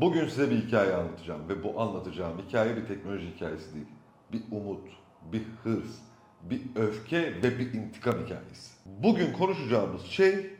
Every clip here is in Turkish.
Bugün size bir hikaye anlatacağım ve bu anlatacağım hikaye bir teknoloji hikayesi değil. Bir umut, bir hırs, bir öfke ve bir intikam hikayesi. Bugün konuşacağımız şey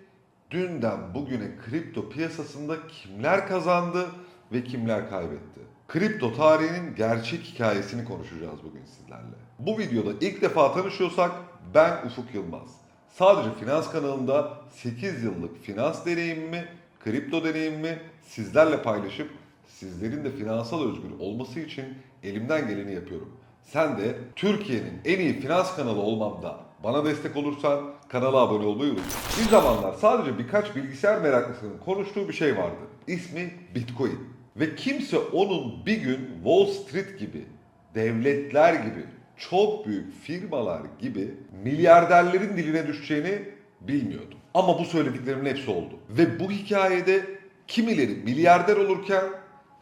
dünden bugüne kripto piyasasında kimler kazandı ve kimler kaybetti. Kripto tarihinin gerçek hikayesini konuşacağız bugün sizlerle. Bu videoda ilk defa tanışıyorsak ben Ufuk Yılmaz. Sadece finans kanalında 8 yıllık finans deneyimimi, kripto deneyimimi sizlerle paylaşıp sizlerin de finansal özgür olması için elimden geleni yapıyorum. Sen de Türkiye'nin en iyi finans kanalı olmamda bana destek olursan kanala abone olmayı unutma. Bir zamanlar sadece birkaç bilgisayar meraklısının konuştuğu bir şey vardı. İsmi Bitcoin. Ve kimse onun bir gün Wall Street gibi, devletler gibi, çok büyük firmalar gibi milyarderlerin diline düşeceğini bilmiyordu. Ama bu söylediklerimin hepsi oldu. Ve bu hikayede kimileri milyarder olurken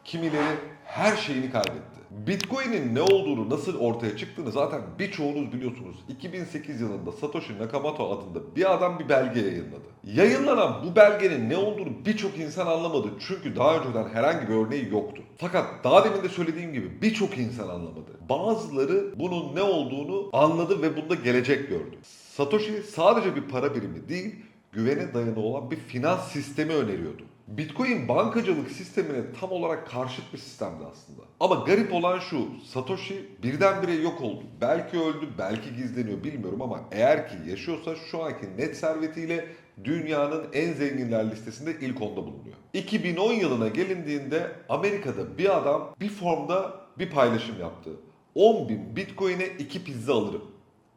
kimileri her şeyini kaybetti. Bitcoin'in ne olduğunu, nasıl ortaya çıktığını zaten birçoğunuz biliyorsunuz. 2008 yılında Satoshi Nakamoto adında bir adam bir belge yayınladı. Yayınlanan bu belgenin ne olduğunu birçok insan anlamadı. Çünkü daha önceden herhangi bir örneği yoktu. Fakat daha demin de söylediğim gibi birçok insan anlamadı. Bazıları bunun ne olduğunu anladı ve bunda gelecek gördü. Satoshi sadece bir para birimi değil, güvene dayalı olan bir finans sistemi öneriyordu. Bitcoin bankacılık sistemine tam olarak karşıt bir sistemdi aslında. Ama garip olan şu, Satoshi birdenbire yok oldu. Belki öldü, belki gizleniyor bilmiyorum ama eğer ki yaşıyorsa şu anki net servetiyle dünyanın en zenginler listesinde ilk onda bulunuyor. 2010 yılına gelindiğinde Amerika'da bir adam bir formda bir paylaşım yaptı. 10 bin Bitcoin'e 2 pizza alırım.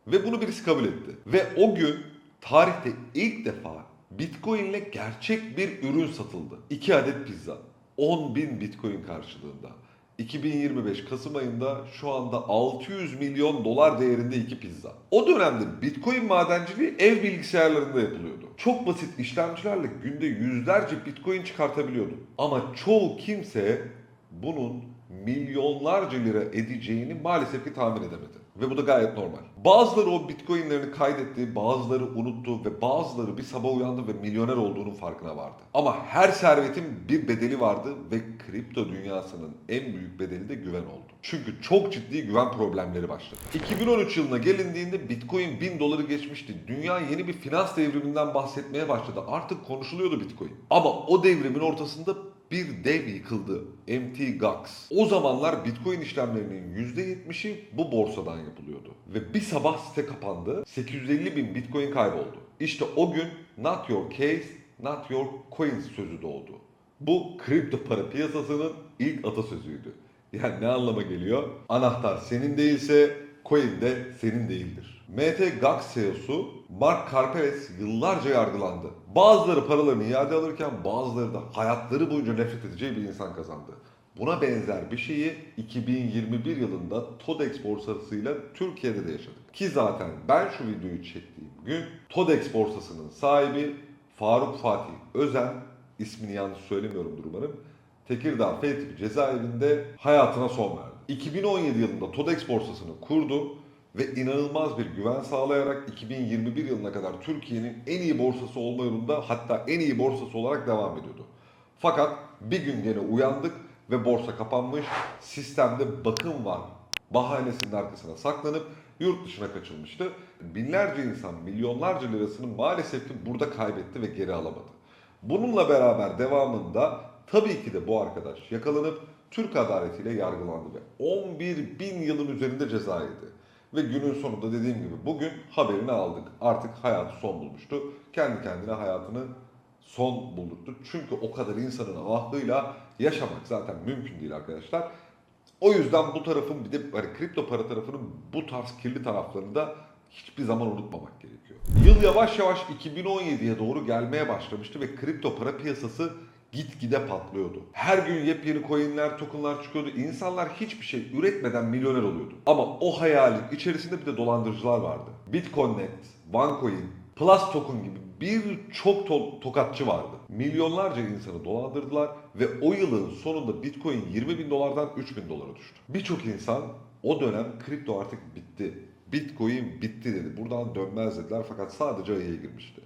Ve bunu birisi kabul etti. Ve o gün tarihte ilk defa Bitcoin ile gerçek bir ürün satıldı. 2 adet pizza. 10 bin Bitcoin karşılığında. 2025 Kasım ayında şu anda 600 milyon dolar değerinde iki pizza. O dönemde Bitcoin madenciliği ev bilgisayarlarında yapılıyordu. Çok basit işlemcilerle günde yüzlerce Bitcoin çıkartabiliyordu. Ama çoğu kimse bunun milyonlarca lira edeceğini maalesef ki tahmin edemedi. Ve bu da gayet normal. Bazıları o bitcoinlerini kaydetti, bazıları unuttu ve bazıları bir sabah uyandı ve milyoner olduğunun farkına vardı. Ama her servetin bir bedeli vardı ve kripto dünyasının en büyük bedeli de güven oldu. Çünkü çok ciddi güven problemleri başladı. 2013 yılına gelindiğinde bitcoin 1000 doları geçmişti. Dünya yeni bir finans devriminden bahsetmeye başladı. Artık konuşuluyordu bitcoin. Ama o devrimin ortasında bir dev yıkıldı. Mt. Gox. O zamanlar Bitcoin işlemlerinin %70'i bu borsadan yapılıyordu. Ve bir sabah site kapandı. 850 bin Bitcoin kayboldu. İşte o gün not your case, not your coins sözü doğdu. Bu kripto para piyasasının ilk atasözüydü. Yani ne anlama geliyor? Anahtar senin değilse coin de senin değildir. MT Gox CEO'su Mark Karpeles yıllarca yargılandı. Bazıları paralarını iade alırken bazıları da hayatları boyunca nefret edeceği bir insan kazandı. Buna benzer bir şeyi 2021 yılında TODEX borsasıyla Türkiye'de de yaşadık. Ki zaten ben şu videoyu çektiğim gün TODEX borsasının sahibi Faruk Fatih Özen, ismini yanlış söylemiyorumdur umarım, Tekirdağ F cezaevinde hayatına son verdi. 2017 yılında TODEX borsasını kurdu ve inanılmaz bir güven sağlayarak 2021 yılına kadar Türkiye'nin en iyi borsası olma yolunda hatta en iyi borsası olarak devam ediyordu. Fakat bir gün gene uyandık ve borsa kapanmış, sistemde bakım var bahanesinin arkasına saklanıp yurt dışına kaçılmıştı. Binlerce insan milyonlarca lirasını maalesef ki burada kaybetti ve geri alamadı. Bununla beraber devamında tabii ki de bu arkadaş yakalanıp Türk adaletiyle yargılandı ve 11 bin yılın üzerinde ceza yedi. Ve günün sonunda dediğim gibi bugün haberini aldık. Artık hayatı son bulmuştu. Kendi kendine hayatını son buldurttu. Çünkü o kadar insanın ahlakıyla yaşamak zaten mümkün değil arkadaşlar. O yüzden bu tarafın bir de hani kripto para tarafının bu tarz kirli taraflarını da hiçbir zaman unutmamak gerekiyor. Yıl yavaş yavaş 2017'ye doğru gelmeye başlamıştı ve kripto para piyasası gitgide patlıyordu. Her gün yepyeni coinler, tokenlar çıkıyordu. İnsanlar hiçbir şey üretmeden milyoner oluyordu. Ama o hayalin içerisinde bir de dolandırıcılar vardı. BitConnect, OneCoin, Plus Token gibi birçok to- tokatçı vardı. Milyonlarca insanı dolandırdılar ve o yılın sonunda Bitcoin 20 bin dolardan 3 bin dolara düştü. Birçok insan o dönem kripto artık bitti. Bitcoin bitti dedi. Buradan dönmez dediler fakat sadece ayıya girmişti.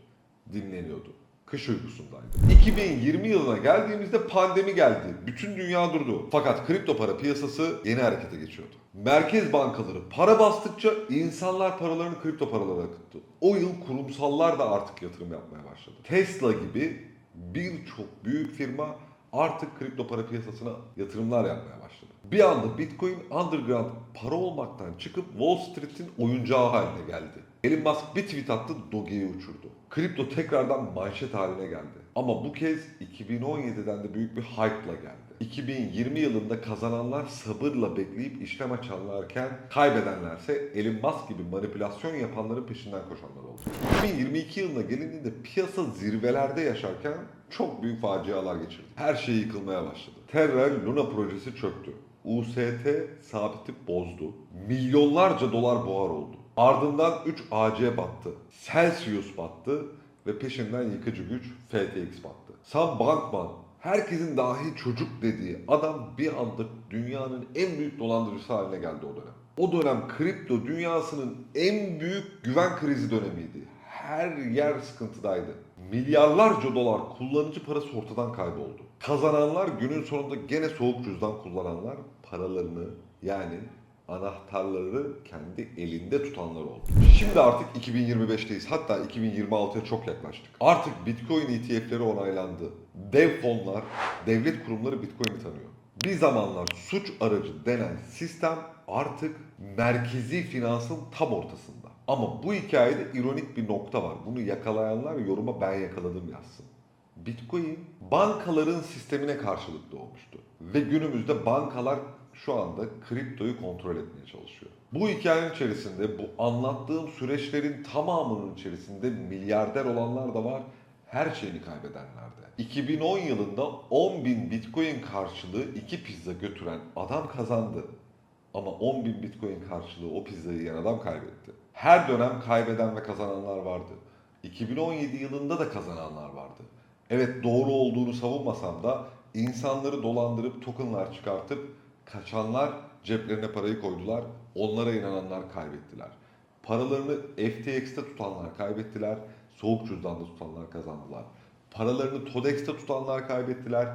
Dinleniyordu. Kış uykusundaydı. 2020 yılına geldiğimizde pandemi geldi. Bütün dünya durdu. Fakat kripto para piyasası yeni harekete geçiyordu. Merkez bankaları para bastıkça insanlar paralarını kripto paralara akıttı. O yıl kurumsallar da artık yatırım yapmaya başladı. Tesla gibi birçok büyük firma artık kripto para piyasasına yatırımlar yapmaya başladı. Bir anda Bitcoin underground para olmaktan çıkıp Wall Street'in oyuncağı haline geldi. Elon Musk bir tweet attı, Doge'yi uçurdu. Kripto tekrardan manşet haline geldi. Ama bu kez 2017'den de büyük bir hype'la geldi. 2020 yılında kazananlar sabırla bekleyip işlem açanlarken kaybedenlerse Elon Musk gibi manipülasyon yapanların peşinden koşanlar oldu. 2022 yılına gelindiğinde piyasa zirvelerde yaşarken çok büyük facialar geçirdi. Her şey yıkılmaya başladı. Terra Luna projesi çöktü. UST sabiti bozdu. Milyonlarca dolar buhar oldu. Ardından 3 AC battı. Celsius battı ve peşinden yıkıcı güç FTX battı. Sam Bankman herkesin dahi çocuk dediği adam bir anda dünyanın en büyük dolandırıcısı haline geldi o dönem. O dönem kripto dünyasının en büyük güven krizi dönemiydi. Her yer sıkıntıdaydı. Milyarlarca dolar kullanıcı parası ortadan kayboldu. Kazananlar günün sonunda gene soğuk cüzdan kullananlar paralarını yani anahtarları kendi elinde tutanlar oldu. Şimdi artık 2025'teyiz. Hatta 2026'ya çok yaklaştık. Artık Bitcoin ETF'leri onaylandı. Dev fonlar, devlet kurumları Bitcoin'i tanıyor. Bir zamanlar suç aracı denen sistem artık merkezi finansın tam ortasında. Ama bu hikayede ironik bir nokta var. Bunu yakalayanlar yoruma ben yakaladım yazsın. Bitcoin bankaların sistemine karşılık doğmuştu. Ve günümüzde bankalar şu anda kriptoyu kontrol etmeye çalışıyor. Bu hikayenin içerisinde bu anlattığım süreçlerin tamamının içerisinde milyarder olanlar da var. Her şeyini kaybedenler de. 2010 yılında 10 bin bitcoin karşılığı iki pizza götüren adam kazandı. Ama 10 bin bitcoin karşılığı o pizzayı yiyen adam kaybetti. Her dönem kaybeden ve kazananlar vardı. 2017 yılında da kazananlar vardı. Evet doğru olduğunu savunmasam da insanları dolandırıp tokenlar çıkartıp kaçanlar ceplerine parayı koydular. Onlara inananlar kaybettiler. Paralarını FTX'te tutanlar kaybettiler. Soğuk cüzdanda tutanlar kazandılar. Paralarını TODEX'te tutanlar kaybettiler.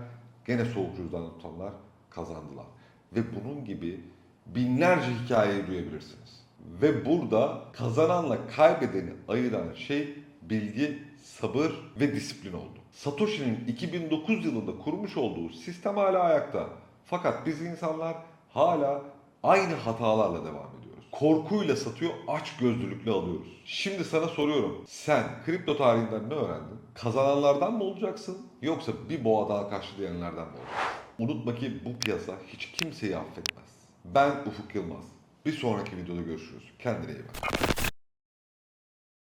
Gene soğuk cüzdanda tutanlar kazandılar. Ve bunun gibi binlerce hikayeyi duyabilirsiniz. Ve burada kazananla kaybedeni ayıran şey bilgi, sabır ve disiplin oldu. Satoshi'nin 2009 yılında kurmuş olduğu sistem hala ayakta. Fakat biz insanlar hala aynı hatalarla devam ediyoruz. Korkuyla satıyor, aç gözlülükle alıyoruz. Şimdi sana soruyorum. Sen kripto tarihinden ne öğrendin? Kazananlardan mı olacaksın yoksa bir boğa daha kaçtı diyenlerden mi olacaksın? Unutma ki bu piyasa hiç kimseyi affetmez. Ben Ufuk Yılmaz. Bir sonraki videoda görüşürüz. Kendine iyi bak.